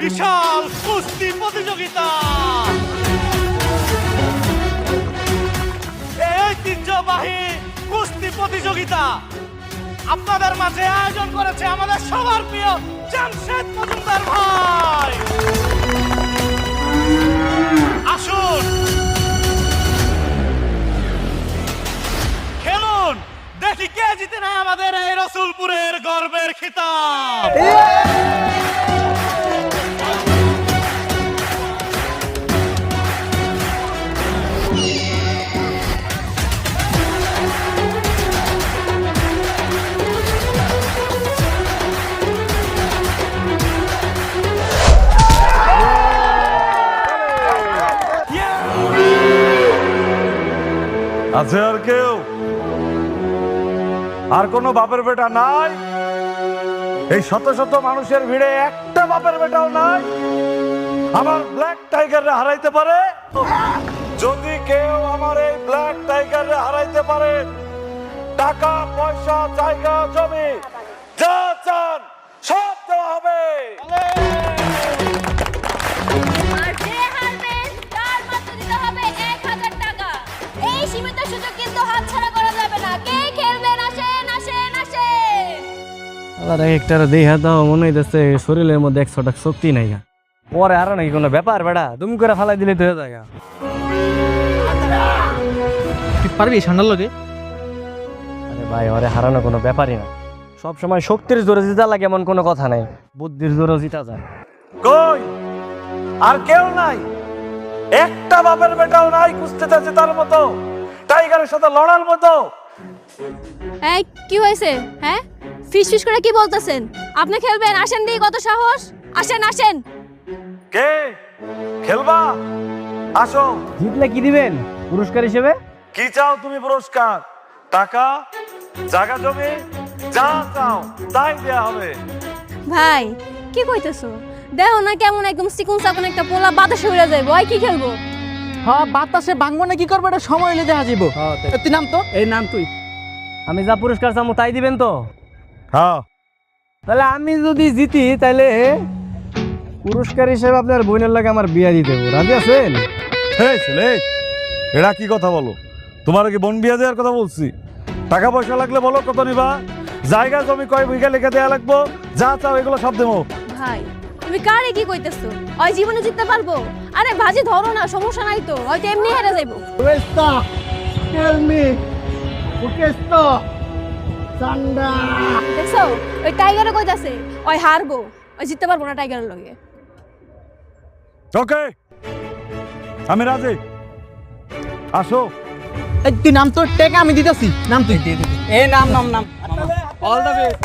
বিশাল কুস্তি প্রতিযোগিতা। এই ঐতিহ্যবাহী কুস্তি প্রতিযোগিতা আপনাদের মাঝে আয়োজন করেছে আমাদের সবার প্রিয় জামশেদ মজুমদার ভাই। আসুন। খেলুন। দেখি কে জিতে নেয় আমাদের এই রসুলপুরের গর্বের খিতাব। আছে আর কেউ? আর কোনো বাপের বেটা নাই? এই শত শত মানুষের ভিড়ে একটা বাপের বেটাও নাই? আমার ব্ল্যাক টাইগাররা হারাইতে পারে? যদি কেউ আমার এই ব্ল্যাক টাইগাররা হারাইতে পারে, টাকা, পয়সা, জায়গা, জমি সুযোগ কিন্তু হাতছাড়া করা যাবে না। কে খেলবেন আসেন আসেন আসেন আলাদা একটা দেখা দাও মনে হইতেছে শরীরের মধ্যে একশোটা শক্তি নাই গা। পরে আরও নাকি কোনো ব্যাপার বেড়া। তুমি করে ফালাই দিলে তো হয়ে যায় গা। তুই পারবি ঠান্ডার লগে? আরে ভাই ওরে হারানো কোনো ব্যাপারই না। সব সময় শক্তির জোরে জিতা লাগে এমন কোনো কথা নাই। বুদ্ধির জোরে জিতা যায়। কই? আর কেউ নাই। একটা বাপের বেটাও নাই কুস্তিতে জেতার মতো। টাইগারের সাথে লড়ার মতো। এই কি হয়েছে? হ্যাঁ? ফিস ফিস করে কি বলতেছেন? আপনি খেলবেন? আসেন দিয়ে কত সাহস? আসেন আসেন। কে? খেলবা? আসো। জিতলে কি দিবেন? পুরস্কার হিসেবে? কি চাও তুমি পুরস্কার? টাকা জায়গা জমি যা চাও তাই দেয়া হবে। ভাই কি কইতেছো? দেখো না কেমন একদম চিকুন চাকুন একটা পোলা বাতাসে উড়ে যায় ভয় কি খেলব? হ্যাঁ বাতাসে ভাঙবো না কি করব? এটা সময় নিয়ে দেখা। যাব তুই নাম তো? এই নাম তুই। আমি যা পুরস্কার চামো তাই দিবেন তো? হ্যাঁ। তাহলে আমি যদি জিতি তাহলে পুরস্কার হিসেবে আপনার বোনের লাগে আমার বিয়া দিতে রাজি আছেন? এই ছেলে এরা কি কথা বলো? তোমার কি বন বিয়া দেওয়ার কথা বলছি? টাকা পয়সা লাগলে বলো কত নিবা? জায়গা জমি কয় বিঘা লেখা দেওয়া লাগবো? যা চাও এগুলো সব দেবো। ভাই তুমি কারে কি কইতেছো? ওই জীবনে জিততে পারব? আরে ভাজি ধরো না সমস্যা নাই তো। হয়তো এমনি হেরে যাইবো। দেখছ? ওই টাইগারে কইতাছে ওই হারবো ওই জিততে পারব না টাইগারের লগে। ওকে আমি রাজি। আসো। এই, তুই নাম তো টেকা আমি দিতেছি। নাম তুই এই নাম নাম নাম। অল দ্য বেস্ট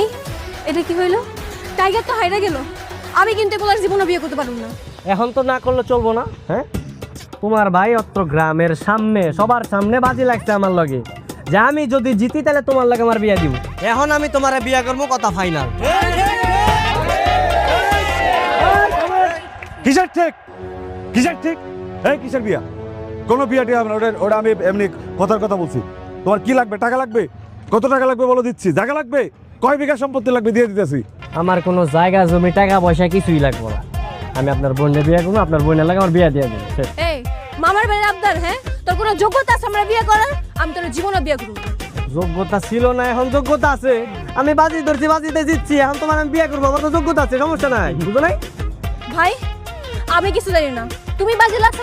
ভাই এটা কি হইল? টাইগার তো হাইরা গেল। আমি কিন্তু এগুলোর জীবনে বিয়ে করতে পারব না। এখন তো না করলে চলবো না হ্যাঁ? তোমার ভাই অত্র গ্রামের সামনে সবার সামনে বাজি লাগছে আমার লগে। যে আমি যদি জিতি তাহলে তোমার লাগে আমার বিয়া দিব। এখন আমি তোমার বিয়া করব কথা ফাইনাল কিসের ঠিক? কিসের ঠিক? এই কিসের বিয়া? কোনো বিয়া টিয়া হবে না ওটা ওটা আমি এমনি কথার কথা বলছি। তোমার কি লাগবে? টাকা লাগবে? কত টাকা লাগবে বলো দিচ্ছি। জায়গা লাগবে? কয় বিঘা সম্পত্তি লাগবে দিয়ে দিতেছি? আমার কোনো জায়গা জমি টাকা পয়সা কিছুই লাগবে না। আমি আপনার বোনের বিয়া করব আপনার বোনের লাগে আমার বিয়া দিয়ে দেবো এই মামার বাড়ির আবদার হ্যাঁ? তোর কোনো যোগ্যতা আছে আমরা বিয়ে করার? আমি তোর জীবনে বিয়ে করব যোগ্যতা ছিল না এখন যোগ্যতা আছে। আমি বাজি ধরছি বাজিতে জিতছি এখন তোমার আমি বিয়ে করব আমার তো যোগ্যতা আছে সমস্যা নাই বুঝো নাই? ভাই আমি কিছু জানি না। তুমি বাজি লাগছে